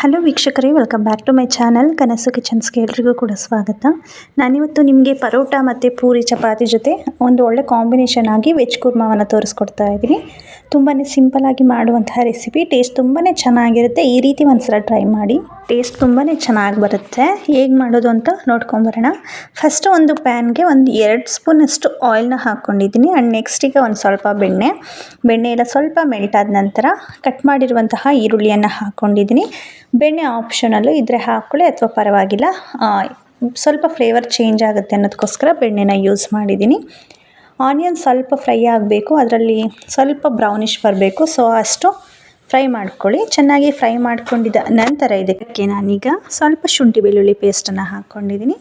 Hello ವೀಕ್ಷಕರೇ welcome back to my channel Kanasu ಕಿಚನ್ಸ್ಗೆ ಎಲ್ರಿಗೂ ಕೂಡ ಸ್ವಾಗತ. ನಾನಿವತ್ತು ನಿಮಗೆ ಪರೋಟ ಮತ್ತು ಪೂರಿ ಚಪಾತಿ ಜೊತೆ ಒಂದು ಒಳ್ಳೆ ಕಾಂಬಿನೇಷನ್ ಆಗಿ ವೆಜ್ ಕುರ್ಮಾವನ್ನು ತೋರಿಸ್ಕೊಡ್ತಾ ಇದ್ದೀನಿ. ತುಂಬಾ ಸಿಂಪಲಾಗಿ ಮಾಡುವಂತಹ ರೆಸಿಪಿ ಟೇಸ್ಟ್ ತುಂಬಾ ಚೆನ್ನಾಗಿರುತ್ತೆ. ಈ ರೀತಿ ಒಂದ್ಸಲ ಟ್ರೈ ಮಾಡಿ. ಟೇಸ್ಟ್ ತುಂಬಾ ಚೆನ್ನಾಗಿ ಬರುತ್ತೆ. ಹೇಗೆ ಮಾಡೋದು ಅಂತ ನೋಡ್ಕೊಂಬರೋಣ ಫಸ್ಟು ಒಂದು ಪ್ಯಾನ್ಗೆ ಒಂದು ಎರಡು ಸ್ಪೂನಷ್ಟು ಆಯಿಲ್ನ ಹಾಕ್ಕೊಂಡಿದ್ದೀನಿ. ಆ್ಯಂಡ್ ನೆಕ್ಸ್ಟಿಗೆ ಒಂದು ಸ್ವಲ್ಪ ಬೆಣ್ಣೆ. ಬೆಣ್ಣೆ ಎಲ್ಲ ಸ್ವಲ್ಪ ಮೆಲ್ಟ್ ಆದ ನಂತರ ಕಟ್ ಮಾಡಿರುವಂತಹ ಈರುಳ್ಳಿಯನ್ನು ಹಾಕ್ಕೊಂಡಿದ್ದೀನಿ. ಬೆಣ್ಣೆ ಆಪ್ಷನಲ್ಲು ಇದ್ದರೆ ಹಾಕ್ಕೊಳ್ಳಿ ಅಥವಾ ಪರವಾಗಿಲ್ಲ. ಸ್ವಲ್ಪ ಫ್ಲೇವರ್ ಚೇಂಜ್ ಆಗುತ್ತೆ ಅನ್ನೋದಕ್ಕೋಸ್ಕರ ಬೆಣ್ಣೆನ ಯೂಸ್ ಮಾಡಿದ್ದೀನಿ. ಆನಿಯನ್ ಸ್ವಲ್ಪ ಫ್ರೈ ಆಗಬೇಕು, ಅದರಲ್ಲಿ ಸ್ವಲ್ಪ ಬ್ರೌನಿಷ್ ಬರಬೇಕು. ಸೊ ಅಷ್ಟು ಫ್ರೈ ಮಾಡ್ಕೊಳ್ಳಿ. ಚೆನ್ನಾಗಿ ಫ್ರೈ ಮಾಡ್ಕೊಂಡಿದ್ದ ನಂತರ ಇದಕ್ಕೆ ನಾನೀಗ ಸ್ವಲ್ಪ ಶುಂಠಿ ಬೆಳ್ಳುಳ್ಳಿ ಪೇಸ್ಟನ್ನು ಹಾಕ್ಕೊಂಡಿದ್ದೀನಿ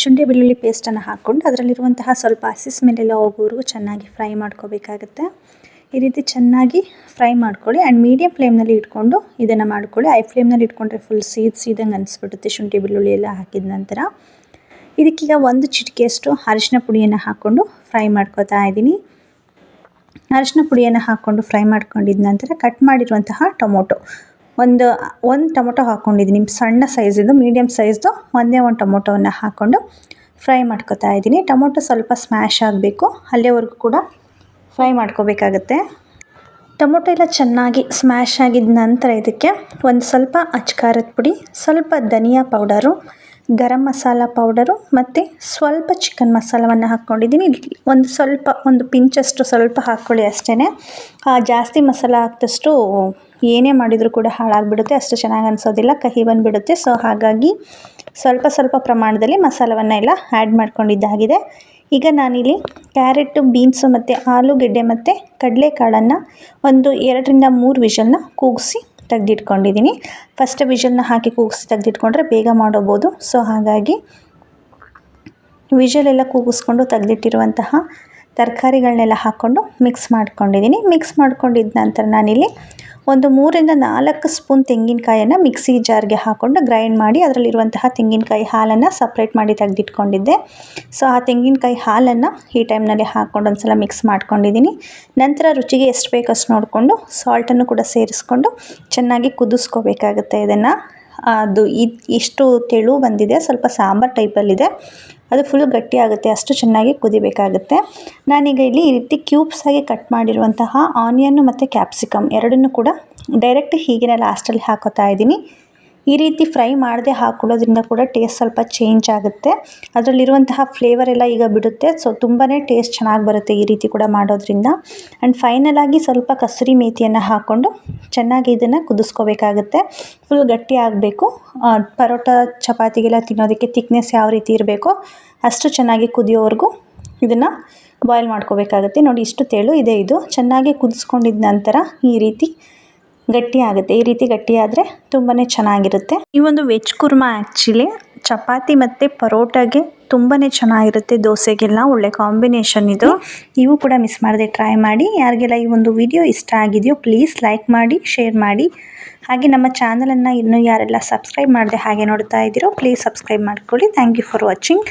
ಶುಂಠಿ ಬೆಳ್ಳುಳ್ಳಿ ಪೇಸ್ಟನ್ನು ಹಾಕ್ಕೊಂಡು ಅದರಲ್ಲಿರುವಂತಹ ಸ್ವಲ್ಪ ಹಸಿ ಮೇಲೆಲ್ಲ ಹೋಗೋವರೆಗೂ ಚೆನ್ನಾಗಿ ಫ್ರೈ ಮಾಡ್ಕೋಬೇಕಾಗುತ್ತೆ. ಈ ರೀತಿ ಚೆನ್ನಾಗಿ ಫ್ರೈ ಮಾಡ್ಕೊಳ್ಳಿ ಆ್ಯಂಡ್ ಮೀಡಿಯಮ್ ಫ್ಲೇಮ್ನಲ್ಲಿ ಇಟ್ಕೊಂಡು ಇದನ್ನು ಮಾಡ್ಕೊಳ್ಳಿ. ಐ ಫ್ಲೇಮ್ನಲ್ಲಿ ಇಟ್ಕೊಂಡ್ರೆ ಫುಲ್ ಸೀದ್ ಸೀದಂಗೆ ಅನಿಸ್ಬಿಡುತ್ತೆ. ಶುಂಠಿ ಬೆಳ್ಳುಳ್ಳಿ ಎಲ್ಲ ಹಾಕಿದ ನಂತರ ಇದಕ್ಕೀಗ ಒಂದು ಚಿಟಿಕೆಯಷ್ಟು ಅರಿಶಿನ ಪುಡಿಯನ್ನು ಹಾಕ್ಕೊಂಡು ಫ್ರೈ ಮಾಡ್ಕೊತಾ ಇದ್ದೀನಿ. ಅರಿಶಿನ ಪುಡಿಯನ್ನು ಹಾಕ್ಕೊಂಡು ಫ್ರೈ ಮಾಡ್ಕೊಂಡಿದ ನಂತರ ಕಟ್ ಮಾಡಿರುವಂತಹ ಟೊಮೊಟೊ. ಒಂದು ಒಂದು ಟೊಮೊಟೊ ಹಾಕ್ಕೊಂಡಿದ್ದೀನಿ. ಸಣ್ಣ ಸೈಜಿಂದು ಮೀಡಿಯಮ್ ಸೈಜ್ದು ಒಂದೇ ಒಂದು ಟೊಮೊಟೊವನ್ನು ಹಾಕ್ಕೊಂಡು ಫ್ರೈ ಮಾಡ್ಕೋತಾ ಇದ್ದೀನಿ. ಟೊಮೊಟೊ ಸ್ವಲ್ಪ ಸ್ಮ್ಯಾಶ್ ಆಗಬೇಕು. ಅಲ್ಲಿವರೆಗೂ ಕೂಡ ಫ್ರೈ ಮಾಡ್ಕೋಬೇಕಾಗತ್ತೆ. ಟೊಮೊಟೊ ಎಲ್ಲ ಚೆನ್ನಾಗಿ ಸ್ಮ್ಯಾಶ್ ಆಗಿದ ನಂತರ ಇದಕ್ಕೆ ಒಂದು ಸ್ವಲ್ಪ ಅಚ್ಕಾರದ ಪುಡಿ, ಸ್ವಲ್ಪ ಧನಿಯಾ ಪೌಡರು, ಗರಂ ಮಸಾಲ ಪೌಡರು ಮತ್ತು ಸ್ವಲ್ಪ ಚಿಕನ್ ಮಸಾಲವನ್ನು ಹಾಕ್ಕೊಂಡಿದ್ದೀನಿ. ಒಂದು ಸ್ವಲ್ಪ, ಒಂದು ಪಿಂಚಷ್ಟು ಸ್ವಲ್ಪ ಹಾಕ್ಕೊಳ್ಳಿ ಅಷ್ಟೇ ಜಾಸ್ತಿ ಮಸಾಲ ಹಾಕಿದಷ್ಟು ಏನೇ ಮಾಡಿದರೂ ಕೂಡ ಹಾಳಾಗಿಬಿಡುತ್ತೆ, ಅಷ್ಟು ಚೆನ್ನಾಗಿ ಅನಿಸೋದಿಲ್ಲ, ಕಹಿ ಬಂದುಬಿಡುತ್ತೆ. ಸೊ ಹಾಗಾಗಿ ಸ್ವಲ್ಪ ಸ್ವಲ್ಪ ಪ್ರಮಾಣದಲ್ಲಿ ಮಸಾಲವನ್ನು ಎಲ್ಲ ಆ್ಯಡ್ ಮಾಡ್ಕೊಂಡಿದ್ದಾಗಿದೆ. ಈಗ ನಾನಿಲ್ಲಿ ಕ್ಯಾರೆಟು, ಬೀನ್ಸು ಮತ್ತು ಆಲೂಗೆಡ್ಡೆ ಮತ್ತು ಕಡಲೆಕಾಳನ್ನು ಒಂದು ಎರಡರಿಂದ ಮೂರು ವಿಷಲ್ನ ಕೂಗಿಸಿ ತೆಗೆದಿಟ್ಕೊಂಡಿದ್ದೀನಿ. ಫಸ್ಟ್ ವಿಷಲ್ನ ಹಾಕಿ ಕೂಗಿಸಿ ತೆಗೆದಿಟ್ಕೊಂಡ್ರೆ ಬೇಗ ಮಾಡೋಬೋದು. ಸೊ ಹಾಗಾಗಿ ವಿಷಲೆಲ್ಲ ಕೂಗಿಸ್ಕೊಂಡು ತೆಗೆದಿಟ್ಟಿರುವಂತಹ ತರಕಾರಿಗಳನ್ನೆಲ್ಲ ಹಾಕ್ಕೊಂಡು ಮಿಕ್ಸ್ ಮಾಡ್ಕೊಂಡಿದ್ದೀನಿ. ಮಿಕ್ಸ್ ಮಾಡ್ಕೊಂಡಿದ್ದ ನಂತರ ನಾನಿಲ್ಲಿ ಒಂದು ಮೂರಿಂದ ನಾಲ್ಕು ಸ್ಪೂನ್ ತೆಂಗಿನಕಾಯನ್ನು ಮಿಕ್ಸಿ ಜಾರ್ಗೆ ಹಾಕ್ಕೊಂಡು ಗ್ರೈಂಡ್ ಮಾಡಿ ಅದರಲ್ಲಿರುವಂತಹ ತೆಂಗಿನಕಾಯಿ ಹಾಲನ್ನು ಸಪ್ರೇಟ್ ಮಾಡಿ ತೆಗೆದಿಟ್ಕೊಂಡಿದ್ದೆ. ಸೊ ಆ ತೆಂಗಿನಕಾಯಿ ಹಾಲನ್ನು ಈ ಟೈಮ್ನಲ್ಲಿ ಹಾಕ್ಕೊಂಡು ಒಂದು ಸಲ ಮಿಕ್ಸ್ ಮಾಡ್ಕೊಂಡಿದ್ದೀನಿ. ನಂತರ ರುಚಿಗೆ ಎಷ್ಟು ಬೇಕೋ ಅಷ್ಟು ನೋಡಿಕೊಂಡು ಸಾಲ್ಟನ್ನು ಕೂಡ ಸೇರಿಸ್ಕೊಂಡು ಚೆನ್ನಾಗಿ ಕುದಿಸ್ಕೋಬೇಕಾಗುತ್ತೆ ಇದನ್ನು. ಅದು ಇದು ಎಷ್ಟು ತೆಳು ಬಂದಿದೆ, ಸ್ವಲ್ಪ ಸಾಂಬಾರು ಟೈಪಲ್ಲಿದೆ ಅದು ಫುಲ್ ಗಟ್ಟಿ ಆಗುತ್ತೆ, ಅಷ್ಟು ಚೆನ್ನಾಗಿ ಕುದಿಬೇಕಾಗುತ್ತೆ. ನಾನೀಗ ಇಲ್ಲಿ ಈ ರೀತಿ ಕ್ಯೂಬ್ಸ್ ಆಗಿ ಕಟ್ ಮಾಡಿರುವಂತಹ ಆನಿಯನ್ನು ಮತ್ತು ಕ್ಯಾಪ್ಸಿಕಮ್ ಎರಡನ್ನು ಕೂಡ ಡೈರೆಕ್ಟ್ ಹೀಗಿನ ಲಾಸ್ಟಲ್ಲಿ ಹಾಕೋತಾ ಇದ್ದೀನಿ. ಈ ರೀತಿ ಫ್ರೈ ಮಾಡದೆ ಹಾಕೊಳ್ಳೋದ್ರಿಂದ ಕೂಡ ಟೇಸ್ಟ್ ಸ್ವಲ್ಪ ಚೇಂಜ್ ಆಗುತ್ತೆ. ಅದರಲ್ಲಿರುವಂತಹ ಫ್ಲೇವರ್ ಎಲ್ಲ ಈಗ ಬಿಡುತ್ತೆ. ಸೊ ತುಂಬಾ ಟೇಸ್ಟ್ ಚೆನ್ನಾಗಿ ಬರುತ್ತೆ ಈ ರೀತಿ ಕೂಡ ಮಾಡೋದ್ರಿಂದ. ಆ್ಯಂಡ್ ಫೈನಲಾಗಿ ಸ್ವಲ್ಪ ಕಸೂರಿ ಮೇಥಿಯನ್ನು ಹಾಕ್ಕೊಂಡು ಚೆನ್ನಾಗಿ ಇದನ್ನು ಕುದಿಸ್ಕೋಬೇಕಾಗುತ್ತೆ. ಫುಲ್ ಗಟ್ಟಿ ಆಗಬೇಕು. ಪರೋಟ ಚಪಾತಿಗೆಲ್ಲ ತಿನ್ನೋದಕ್ಕೆ ತಿಕ್ನೆಸ್ ಯಾವ ರೀತಿ ಇರಬೇಕೋ ಅಷ್ಟು ಚೆನ್ನಾಗಿ ಕುದಿಯೋವರೆಗೂ ಇದನ್ನು ಬಾಯ್ಲ್ ಮಾಡ್ಕೋಬೇಕಾಗುತ್ತೆ. ನೋಡಿ, ಇಷ್ಟು ತೇಳು ಇದೆ ಇದು. ಚೆನ್ನಾಗಿ ಕುದಿಸ್ಕೊಂಡಿದ್ದ ನಂತರ ಈ ರೀತಿ ಗಟ್ಟಿ ಆಗುತ್ತೆ ಈ ರೀತಿ ಗಟ್ಟಿ ಆದರೆ ತುಂಬಾ ಚೆನ್ನಾಗಿರುತ್ತೆ. ಈ ಒಂದು ವೆಜ್ ಕುರ್ಮಾ ಆ್ಯಕ್ಚುಲಿ ಚಪಾತಿ ಮತ್ತು ಪರೋಟಾಗೆ ತುಂಬಾ ಚೆನ್ನಾಗಿರುತ್ತೆ ದೋಸೆಗೆಲ್ಲ. ಒಳ್ಳೆ ಕಾಂಬಿನೇಷನ್ ಇದು. ನೀವು ಕೂಡ ಮಿಸ್ ಮಾಡದೆ ಟ್ರೈ ಮಾಡಿ. ಯಾರಿಗೆಲ್ಲ ಈ ಒಂದು ವಿಡಿಯೋ ಇಷ್ಟ ಆಗಿದೆಯೋ ಪ್ಲೀಸ್ ಲೈಕ್ ಮಾಡಿ ಶೇರ್ ಮಾಡಿ. ಹಾಗೆ ನಮ್ಮ ಚಾನಲನ್ನು ಇನ್ನೂ ಯಾರೆಲ್ಲ ಸಬ್ಸ್ಕ್ರೈಬ್ ಮಾಡದೆ ಹಾಗೆ ನೋಡ್ತಾ ಇದ್ದೀರೋ ಪ್ಲೀಸ್ ಸಬ್ಸ್ಕ್ರೈಬ್ ಮಾಡ್ಕೊಳ್ಳಿ. Thank you for watching